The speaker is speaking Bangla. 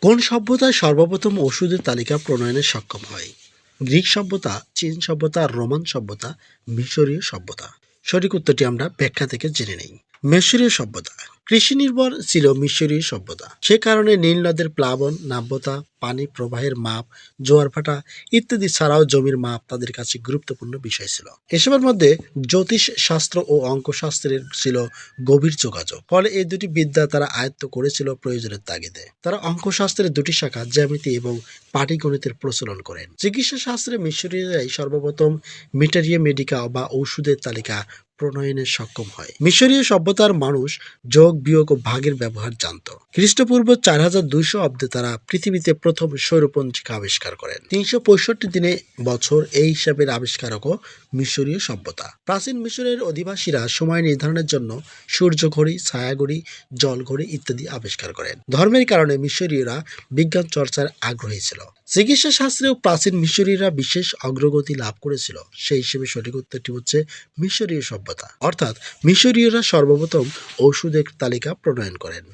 কোন সভ্যতায় সর্বপ্রথম ওষুধের তালিকা প্রণয়নে সক্ষম হয়? গ্রিক সভ্যতা, চীন সভ্যতা, রোমান সভ্যতা, মিশরীয় সভ্যতা? সঠিক উত্তরটি আমরা ব্যাখ্যা থেকে জেনে নেই। মিশরীয় সভ্যতা। কৃষি নির্ভর ছিল মিশরীয় সভ্যতা। সে কারণে নীল নদের প্লাবন, নাব্যতা পানি প্রবাহের মাপ, জোয়ার ভাটা ইত্যাদি ছাড়াও জমির মাপ তাদের কাছে গুরুত্বপূর্ণ বিষয় ছিল। এসবের মধ্যে জ্যোতিষ শাস্ত্র ও অঙ্কশাস্ত্রের ছিল গভীর যোগাযোগ। ফলে এই দুটি বিদ্যা তারা আয়ত্ত করেছিল প্রয়োজনের তাগিদে। তারা অঙ্কশাস্ত্রের দুটি শাখা, জ্যামিতি এবং পাটিগণিতের প্রচলন করেন। চিকিৎসা শাস্ত্রে মিশরীয়রাই সর্বপ্রথম মিটারিয়া মেডিকা বা ঔষধের তালিকা প্রণয়নে সক্ষম হয়। মিশরীয় সভ্যতার মানুষ যোগ, বিয়োগ ও ভাগের ব্যবহার জানত। খ্রিস্টপূর্ব চার হাজার দুইশো অব্দে তারা পৃথিবীতে প্রথম সৌরপঞ্জিকা আবিষ্কার করেন। তিনশো পঁয়ষট্টি দিনে বছর এই হিসাবের আবিষ্কারকও মিশরীয় সভ্যতা। প্রাচীন মিশরের অধিবাসীরা সময় নির্ধারণের জন্য সূর্য ঘড়ি ছায়া ঘড়ি জল ঘড়ি ইত্যাদি আবিষ্কার করেন। ধর্মের কারণে মিশরীয়রা বিজ্ঞান চর্চার আগ্রহী ছিল। চিকিৎসা শাস্ত্রেও প্রাচীন মিশরীয়রা বিশেষ অগ্রগতি লাভ করেছিল। সেই হিসেবে সঠিক উত্তরটি হচ্ছে মিশরীয় সভ্যতা। অর্থাৎ মিশরীয়রা সর্বপ্রথম ঔষধের তালিকা প্রণয়ন করেন।